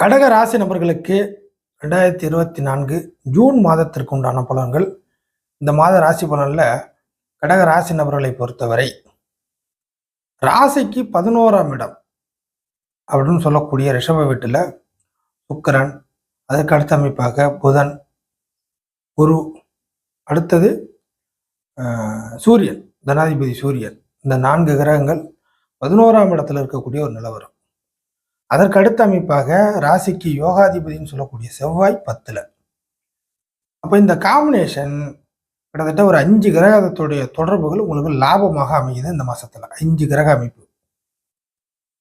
கடக ராசி நபர்களுக்கு ரெண்டாயிரத்தி இருபத்தி நான்கு ஜூன் மாதத்திற்கு உண்டான பலன்கள். இந்த மாத ராசி பலனில் கடக ராசி நபர்களை பொறுத்தவரை ராசிக்கு பதினோராம் இடம் அப்படின்னு சொல்லக்கூடிய ரிஷப வீட்டில் சுக்கரன் அதற்கு அடுத்த அமைப்பாக புதன் குரு அடுத்தது சூரியன் தனாதிபதி சூரியன். இந்த நான்கு கிரகங்கள் பதினோராம் இடத்துல இருக்கக்கூடிய ஒரு நிலவரம். அதற்கு அடுத்த அமைப்பாக ராசிக்கு யோகாதிபதினு சொல்லக்கூடிய செவ்வாய் பத்துல. அப்போ இந்த காம்பினேஷன் கிட்டத்தட்ட ஒரு அஞ்சு கிரகத்துடைய தொடர்புகள் உங்களுக்கு லாபமாக அமையுது இந்த மாசத்துல. அஞ்சு கிரக அமைப்பு.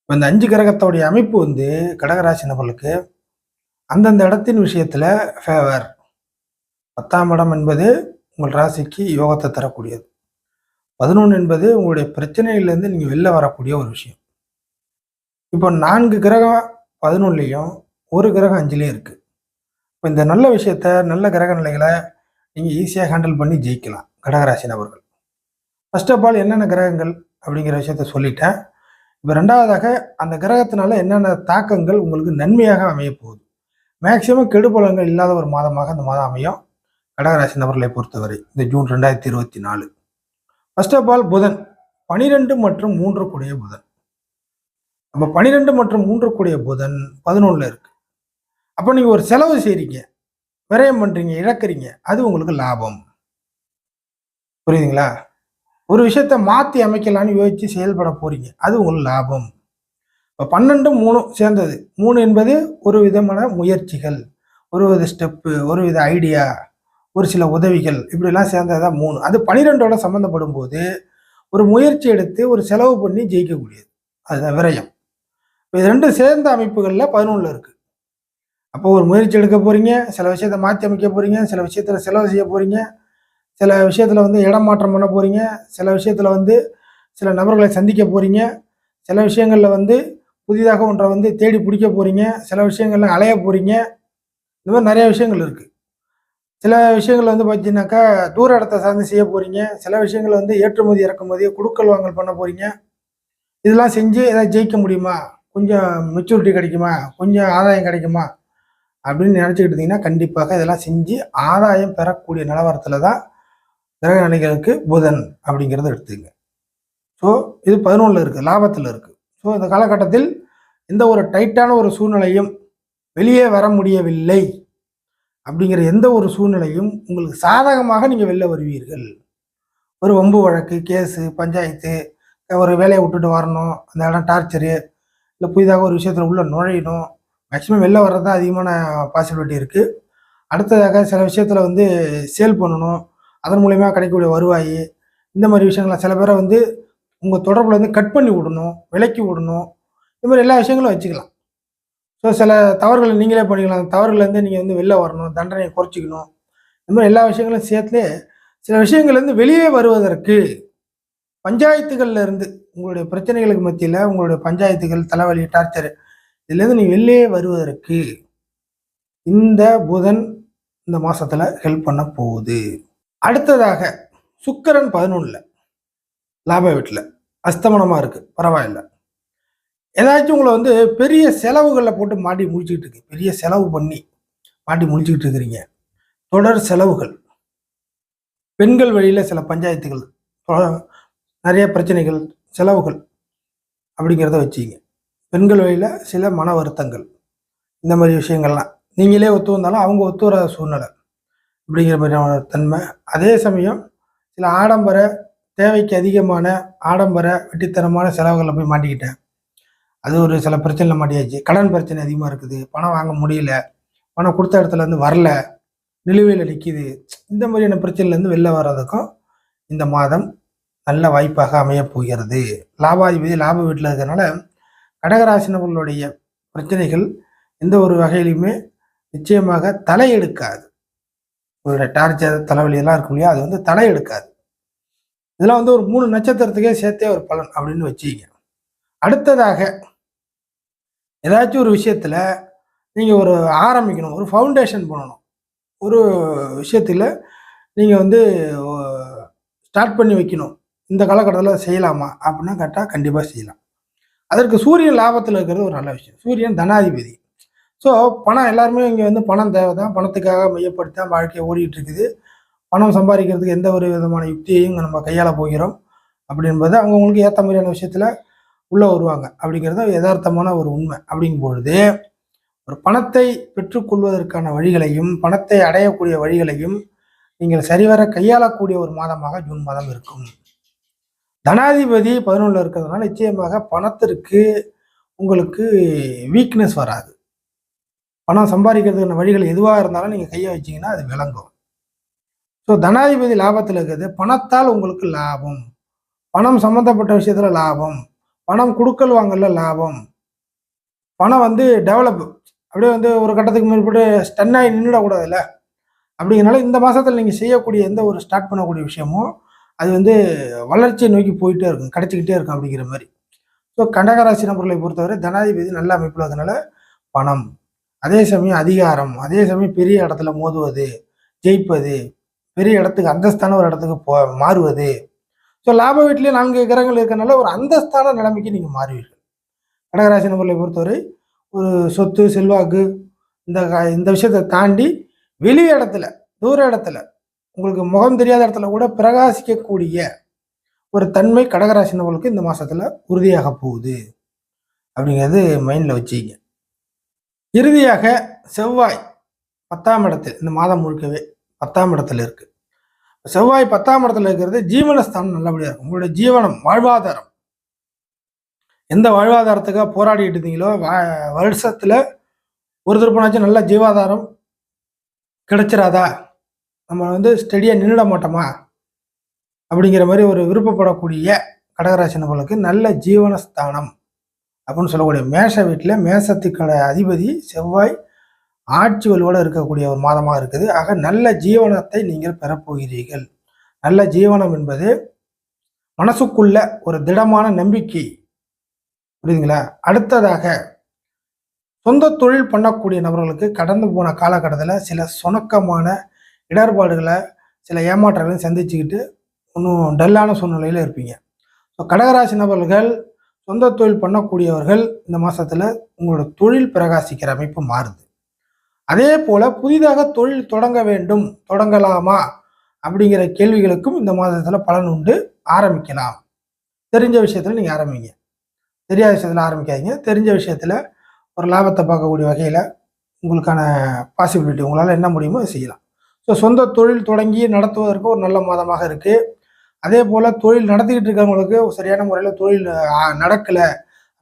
இப்போ இந்த அஞ்சு கிரகத்தோடைய அமைப்பு வந்து கடகராசி நபர்களுக்கு அந்தந்த இடத்தின் விஷயத்துல ஃபேவர் பத்தாம் இடம் என்பது உங்கள் ராசிக்கு யோகத்தை தரக்கூடியது. பதினொன்று என்பது உங்களுடைய பிரச்சனையிலேருந்து நீங்கள் வெளில வரக்கூடிய ஒரு விஷயம். இப்போ நான்கு கிரகம் பதினொன்றுலையும் ஒரு கிரகம் அஞ்சுலேயும் இருக்குது இப்போ இந்த நல்ல விஷயத்த நல்ல கிரக நிலைகளை நீங்கள் ஈஸியாக ஹேண்டில் பண்ணி ஜெயிக்கலாம் கடகராசி நபர்கள். ஃபர்ஸ்ட் ஆஃப் ஆல் என்னென்ன கிரகங்கள் அப்படிங்கிற விஷயத்த சொல்லிட்டேன். இப்போ ரெண்டாவதாக அந்த கிரகத்தினால என்னென்ன தாக்கங்கள் உங்களுக்கு நன்மையாக அமைய போகுது? மேக்சிமம் கெடுபலங்கள் இல்லாத ஒரு மாதமாக இந்த மாதம் அமையும். கடகராசி நபர்களை பொறுத்தவரை இந்த ஜூன் ரெண்டாயிரத்தி இருபத்தி நாலு. ஃபர்ஸ்ட் ஆஃப் ஆல் புதன். பனிரெண்டு மற்றும் மூன்று கூடிய புதன். அப்போ பன்னிரெண்டு மற்றும் மூன்று கூடிய புதன் பதினொன்றில் இருக்குது அப்போ நீங்கள் ஒரு செலவு செய்கிறீங்க விரயம் பண்ணுறீங்க இழக்கிறீங்க. அது உங்களுக்கு லாபம். புரியுதுங்களா? ஒரு விஷயத்த மாற்றி அமைக்கலான்னு யோசித்து செயல்பட போகிறீங்க அது உங்களுக்கு லாபம். இப்போ பன்னெண்டு மூணும் சேர்ந்தது. மூணு என்பது ஒரு விதமான முயற்சிகள். ஒரு வித ஸ்டெப்பு ஒரு வித ஐடியா ஒரு சில உதவிகள். இப்படிலாம் சேர்ந்ததான் மூணு. அது பனிரெண்டோட சம்மந்தப்படும் போது ஒரு முயற்சி எடுத்து ஒரு செலவு பண்ணி ஜெயிக்கக்கூடியது. அதுதான் விரயம். இது ரெண்டும் சேர்ந்த அமைப்புகளில் பதினொன்றில் இருக்குது அப்போ ஒரு முயற்சி எடுக்க போகிறீங்க சில விஷயத்தை மாற்றி அமைக்க போகிறீங்க சில விஷயத்தில் செலவு செய்ய போகிறீங்க சில விஷயத்தில் வந்து இடம் மாற்றம் பண்ண போகிறீங்க சில விஷயத்தில் வந்து சில நபர்களை சந்திக்க போகிறீங்க சில விஷயங்களில் வந்து புதிதாக ஒன்றை வந்து தேடி பிடிக்க போகிறீங்க சில விஷயங்களில் அலைய போகிறீங்க இந்த மாதிரி நிறைய விஷயங்கள் இருக்குது சில விஷயங்கள் வந்து பார்த்தீங்கன்னாக்கா தூர இடத்தை சார்ந்து செய்ய போகிறீங்க சில விஷயங்கள் வந்து ஏற்றுமதி இறக்குமதி குடுக்கல் வாங்கல் பண்ண போகிறீங்க இதெல்லாம் செஞ்சு ஏதாவது ஜெயிக்க முடியுமா? கொஞ்சம் மெச்சூரிட்டி கிடைக்குமா? கொஞ்சம் ஆதாயம் கிடைக்குமா? அப்படின்னு நினச்சிக்கிட்டு இருந்தீங்கன்னா கண்டிப்பாக இதெல்லாம் செஞ்சு ஆதாயம் பெறக்கூடிய நிலவரத்தில் தான் கிரக நிலைகளுக்கு புதன் அப்படிங்கிறத எடுத்துங்க. ஸோ இது பதினொன்றில் இருக்குது லாபத்தில் இருக்குது ஸோ இந்த காலகட்டத்தில் எந்த ஒரு டைட்டான ஒரு சூழ்நிலையும் வெளியே வர முடியவில்லை அப்படிங்கிற எந்த ஒரு சூழ்நிலையும் உங்களுக்கு சாதகமாக நீங்கள் வெளில வருவீர்கள். ஒரு வம்பு வழக்கு கேஸு பஞ்சாயத்து ஒரு வேலையை விட்டுட்டு வரணும் அந்த இடம் டார்ச்சரு இல்லை புதிதாக ஒரு விஷயத்தில் உள்ளே நுழையணும். மேக்ஸிமம் வெளில வர்றது தான் அதிகமான பாசிபிலிட்டி இருக்குது அடுத்ததாக சில விஷயத்தில் வந்து சேல் பண்ணணும். அதன் மூலயமா கிடைக்கக்கூடிய வருவாய். இந்த மாதிரி விஷயங்கள சில பேரை வந்து உங்கள் தொடர்பில் வந்து கட் பண்ணி விடணும் விலக்கி விடணும். இந்த மாதிரி எல்லா விஷயங்களும் வச்சுக்கலாம். ஸோ சில தவறுகளை நீங்களே பண்ணிக்கலாம். அந்த தவறுகள்லேருந்து நீங்கள் வந்து வெளில வரணும் தண்டனையை குறைச்சிக்கணும். இந்த மாதிரி எல்லா விஷயங்களும் சேர்த்து சில விஷயங்கள்லேருந்து வெளியே வருவதற்கு பஞ்சாயத்துகள்லேருந்து உங்களுடைய பிரச்சனைகளுக்கு மத்தியில் உங்களுடைய பஞ்சாயத்துகள் தலைவலி டார்ச்சர் இதுலேருந்து நீ வெளியே வருவதற்கு இந்த புதன் இந்த மாதத்தில் ஹெல்ப் பண்ண போகுது. அடுத்ததாக சுக்கரன் பதினொன்றில் லாப வீட்டில் அஸ்தமனமாக இருக்குது பரவாயில்ல. ஏதாச்சும் உங்களை வந்து பெரிய செலவுகளில் போட்டு மாட்டி முடிச்சுக்கிட்டு இருக்கு. பெரிய செலவு பண்ணி மாட்டி முடிச்சுக்கிட்டு இருக்கிறீங்க. தொடர் செலவுகள். பெண்கள் வழியில் சில பஞ்சாயத்துகள் தொ- நிறைய பிரச்சனைகள் செலவுகள் அப்படிங்கிறத வச்சுங்க. பெண்கள் வழியில் சில மன வருத்தங்கள். இந்த மாதிரி விஷயங்கள்லாம். நீங்களே ஒத்து வந்தாலும் அவங்க ஒத்து வராத சூழ்நிலை அப்படிங்கிற மாதிரியான தன்மை. அதே சமயம் சில ஆடம்பர தேவைக்கு அதிகமான ஆடம்பர வெட்டித்தனமான செலவுகளில் போய் மாட்டிக்கிட்டேன். அது ஒரு சில பிரச்சனையில் மாட்டியாச்சு. கடன் பிரச்சனை அதிகமாக இருக்குது. பணம் வாங்க முடியல. பணம் கொடுத்த இடத்துல இருந்து வரல. நிலுவையில் நிற்கிது இந்த மாதிரியான பிரச்சனையிலேருந்து வெளில வர்றதுக்கும் இந்த மாதம் நல்ல வாய்ப்பாக அமையப் போகிறது. லாபாதிபதி லாப வீட்டில் இருக்கிறனால கடகராசினவர்களுடைய பிரச்சனைகள் எந்த ஒரு வகையிலுமே நிச்சயமாக தலையெடுக்காது. உங்களுடைய டார்ச்சர் தலைவலி எல்லாம் இருக்கும் இல்லையா? அது வந்து தலையெடுக்காது. இதெல்லாம் வந்து ஒரு மூணு நட்சத்திரத்துக்கே சேர்த்தே ஒரு பலன் அப்படின்னு வச்சுக்கிங்க. அடுத்ததாக ஏதாச்சும் ஒரு விஷயத்தில் நீங்கள் ஒரு ஆரம்பிக்கணும் ஒரு ஃபவுண்டேஷன் பண்ணணும். ஒரு விஷயத்தில் நீங்கள் வந்து ஸ்டார்ட் பண்ணி வைக்கணும். இந்த காலகட்டத்தில் செய்யலாமா அப்படின்னா கேட்டால் கண்டிப்பாக செய்யலாம். அதற்கு சூரியன் லாபத்தில் இருக்கிறது ஒரு நல்ல விஷயம். சூரியன் தனாதிபதி. ஸோ பணம் எல்லாருமே இங்கே வந்து பணம் தேவை தான் பணத்துக்காக மையப்படுத்தி தான் வாழ்க்கை ஓடிட்டு இருக்குது. பணம் சம்பாதிக்கிறதுக்கு எந்த ஒரு விதமான யுக்தியையும் நம்ம கையாள போகிறோம் அப்படின்றது அவங்கவுங்களுக்கு ஏற்ற மாதிரியான விஷயத்தில் உள்ளே வருவாங்க. அப்படிங்கிறது யதார்த்தமான ஒரு உண்மை. அப்படிங்கும் பொழுது ஒரு பணத்தை பெற்றுக்கொள்வதற்கான வழிகளையும் பணத்தை அடையக்கூடிய வழிகளையும் நீங்கள் சரிவர கையாளக்கூடிய ஒரு மாதமாக ஜூன் மாதம் இருக்கும். தனாதிபதி பதினொன்றில் இருக்கிறதுனால நிச்சயமாக பணத்திற்கு உங்களுக்கு வீக்னஸ் வராது. பணம் சம்பாதிக்கிறதுக்கான வழிகள் எதுவாக இருந்தாலும் நீங்கள் கையை வச்சிங்கன்னா அது விளங்கும். ஸோ தனாதிபதி லாபத்தில் இருக்கிறது பணத்தால் உங்களுக்கு லாபம். பணம் சம்மந்தப்பட்ட விஷயத்தில் லாபம். பணம் கொடுக்கல் வாங்கல லாபம். பணம் வந்து டெவலப் அப்படியே வந்து ஒரு கட்டத்துக்கு மேற்பட்டு ஸ்டன் ஆகி நின்றுடக்கூடாதுல்ல அப்படிங்கிறனால இந்த மாதத்தில் நீங்கள் செய்யக்கூடிய எந்த ஒரு ஸ்டார்ட் பண்ணக்கூடிய விஷயமும் அது வந்து வளர்ச்சியை நோக்கி போயிட்டே இருக்கும் கிடைச்சிக்கிட்டே இருக்கும் அப்படிங்கிற மாதிரி. ஸோ கண்டகராசி நபர்களை பொறுத்தவரை தனாதிபதி நல்ல அமைப்பில் இருக்கிறதுனால பணம் அதே சமயம் அதிகாரம் அதே சமயம் பெரிய இடத்துல மோதுவது ஜெயிப்பது பெரிய இடத்துக்கு அந்தஸ்தான ஒரு இடத்துக்கு போ மாறுவது. ஸோ லாப வீட்டிலேயே நான்கு கிரகங்கள் இருக்கிறனால ஒரு அந்தஸ்தான நிலைமைக்கு நீங்கள் மாறுவீர்கள். கடகராசி நபர்களை பொறுத்தவரை ஒரு சொத்து செல்வாக்கு இந்த இந்த விஷயத்தை தாண்டி வெளி இடத்துல தூர இடத்துல உங்களுக்கு முகம் தெரியாத இடத்துல கூட பிரகாசிக்கக்கூடிய ஒரு தன்மை கடகராசினவர்களுக்கு இந்த மாதத்தில் உறுதியாக போகுது. அப்படிங்கிறது மைண்டில் வச்சுக்க இறுதியாக செவ்வாய் பத்தாம் இடத்தில் இந்த மாதம் முழுக்கவே பத்தாம் இடத்துல இருக்குது செவ்வாய் பத்தாம் இடத்துல இருக்கிறது ஜீவனஸ்தானம் நல்லபடியாக இருக்கும். உங்களுடைய ஜீவனம் வாழ்வாதாரம். எந்த வாழ்வாதாரத்துக்காக போராடிட்டு இருந்தீங்களோ வா- ஒரு திருப்பனாச்சும் நல்ல ஜீவாதாரம் கிடைச்சிடாதா நம்ம வந்து ஸ்டெடியாக நின்றுட மாட்டோமா? அப்படிங்கிற மாதிரி ஒரு விருப்பப்படக்கூடிய கடகராசி நபர்களுக்கு நல்ல ஜீவனஸ்தானம் அப்படின்னு சொல்லக்கூடிய மேஷ வீட்டில் மேசத்துக்கட அதிபதி செவ்வாய் ஆட்சி வலுவோடு இருக்கக்கூடிய ஒரு மாதமாக இருக்குது. ஆக நல்ல ஜீவனத்தை நீங்கள் பெறப்போகிறீர்கள். நல்ல ஜீவனம் என்பது மனசுக்குள்ள ஒரு திடமான நம்பிக்கை. புரியுதுங்களா? அடுத்ததாக சொந்த தொழில் பண்ணக்கூடிய நபர்களுக்கு கடந்து போன காலகட்டத்தில் சில சுணக்கமான இடர்பாடுகளை சில ஏமாற்றங்களையும் சந்திச்சுக்கிட்டு இன்னும் டல்லான சூழ்நிலையில் இருப்பீங்க. ஸோ கடகராசி நபர்கள் சொந்த தொழில் பண்ணக்கூடியவர்கள் இந்த மாதத்தில் உங்களோட தொழில் பிரகாசிக்கிற அமைப்பு மாறுது. அதே போல் புதிதாக தொழில் தொடங்க வேண்டும் தொடங்கலாமா அப்படிங்கிற கேள்விகளுக்கும் இந்த மாதத்தில் பலன் உண்டு. ஆரம்பிக்கலாம். தெரிஞ்ச விஷயத்தில் நீங்கள் ஆரம்பிங்க. தெரியாத விஷயத்தில் ஆரம்பிக்காதீங்க. தெரிஞ்ச விஷயத்தில் ஒரு லாபத்தை பார்க்கக்கூடிய வகையில் உங்களுக்கான பாசிபிலிட்டி உங்களால் என்ன முடியுமோ செய்யலாம். ஸோ சொந்த தொழில் தொடங்கி நடத்துவதற்கு ஒரு நல்ல மாதமாக இருக்குது அதே போல் தொழில் நடத்திக்கிட்டு இருக்கவங்களுக்கு சரியான முறையில் தொழில் நடக்கலை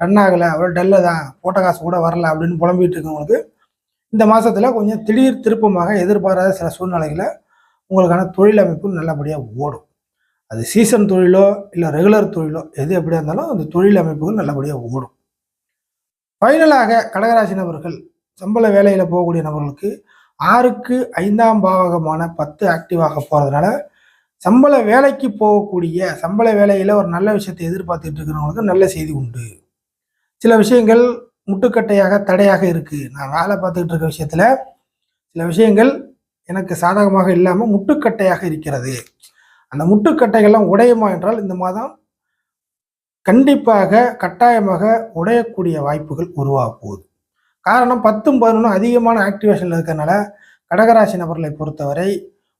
ரன் ஆகலை அவ்வளோ டல்ல தான் போட்ட காசு கூட வரல அப்படின்னு புலம்பிட்டு இருக்கவங்களுக்கு இந்த மாதத்தில் கொஞ்சம் திடீர் திருப்பமாக எதிர்பாராத சில சூழ்நிலைகளை உங்களுக்கான தொழில் அமைப்பு நல்லபடியாக ஓடும். அது சீசன் தொழிலோ இல்லை ரெகுலர் தொழிலோ எது எப்படியா இருந்தாலும் அந்த தொழில் அமைப்புகள் நல்லபடியாக ஓடும். ஃபைனலாக கடகராசி நபர்கள் சம்பள வேலையில் போகக்கூடிய நபர்களுக்கு ஆறுக்கு ஐந்தாம் பாவகமான பத்து ஆக்டிவாக போகிறதுனால சம்பள வேலைக்கு போகக்கூடிய சம்பள வேலையில் ஒரு நல்ல விஷயத்தை எதிர்பார்த்துட்டு இருக்கிறவங்களுக்கு நல்ல செய்தி உண்டு. சில விஷயங்கள் முட்டுக்கட்டையாக தடையாக இருக்குது நான் வேலை பார்த்துக்கிட்டு இருக்க விஷயத்தில் சில விஷயங்கள் எனக்கு சாதகமாக இல்லாமல் முட்டுக்கட்டையாக இருக்கிறது. அந்த முட்டுக்கட்டைகள்லாம் உடையுமா என்றால் இந்த மாதம் கண்டிப்பாக கட்டாயமாக உடையக்கூடிய வாய்ப்புகள் உருவாக போகுது. காரணம் பத்தும் பதினொன்றும் அதிகமான ஆக்டிவேஷனில் இருக்கிறனால கடகராசி நபர்களை பொறுத்தவரை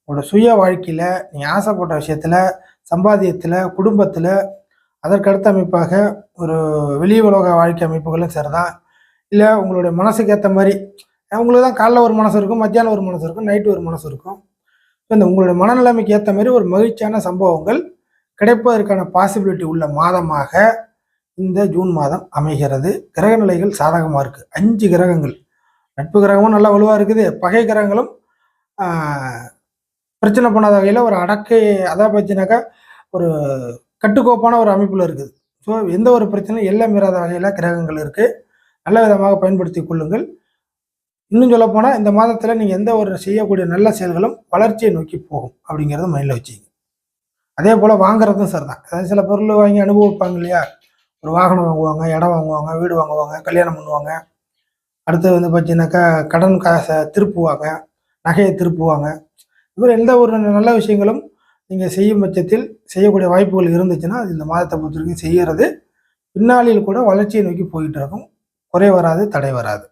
உங்களோட சுய வாழ்க்கையில் நீங்கள் ஆசைப்பட்ட விஷயத்தில் சம்பாத்தியத்தில் குடும்பத்தில் அதற்கடுத்த அமைப்பாக ஒரு வெளி உலக வாழ்க்கை அமைப்புகளும் சரிதான் இல்லை உங்களுடைய மனசுக்கு ஏற்ற மாதிரி உங்களுக்கு தான் காலைல ஒரு மனசு இருக்கும் மத்தியானம் ஒரு மனசு இருக்கும் நைட்டு ஒரு மனசு இருக்கும். இந்த உங்களுடைய மனநிலைமைக்கு ஏற்ற மாதிரி ஒரு மகிழ்ச்சியான சம்பவங்கள் கிடைப்பதற்கான பாசிபிலிட்டி உள்ள மாதமாக இந்த ஜூன் மாதம் அமைகிறது. கிரக நிலைகள் சாதகமாக இருக்குது அஞ்சு கிரகங்கள். நட்பு கிரகமும் நல்லா வலுவாக இருக்குது. பகை கிரகங்களும் பிரச்சனை பண்ணாத வகையில் ஒரு அடக்கை அதான் பார்த்தீங்கன்னாக்கா ஒரு கட்டுக்கோப்பான ஒரு அமைப்பில் இருக்குது. ஸோ எந்த ஒரு பிரச்சனையும் எல்லாம் மீறாத வகையில் கிரகங்கள் இருக்குது நல்ல விதமாக பயன்படுத்தி கொள்ளுங்கள். இன்னும் சொல்லப்போனால் இந்த மாதத்தில் நீங்கள் எந்த ஒரு செய்யக்கூடிய நல்ல செயல்களும் வளர்ச்சியை நோக்கி போகும் அப்படிங்கிறத மைண்டில் வச்சுங்க அதே போல் வாங்குறதும் சரி தான் அதாவது சில பொருள் வாங்கி அனுபவிப்பாங்க இல்லையா? ஒரு வாகனம் வாங்குவாங்க இடம் வாங்குவாங்க வீடு வாங்குவாங்க கல்யாணம் பண்ணுவாங்க. அடுத்தது வந்து பார்த்தீங்கன்னாக்கா கடன் காசை திருப்புவாங்க நகையை திருப்புவாங்க. இது மாதிரி எந்த ஒரு நல்ல விஷயங்களும் நீங்கள் செய்யும் பட்சத்தில் செய்யக்கூடிய வாய்ப்புகள் இருந்துச்சுன்னா அது இந்த மாதத்தை பொறுத்த வரைக்கும் செய்கிறது பின்னாளில் கூட வளர்ச்சியை நோக்கி போயிட்டு இருக்கும். குறை வராது தடை வராது.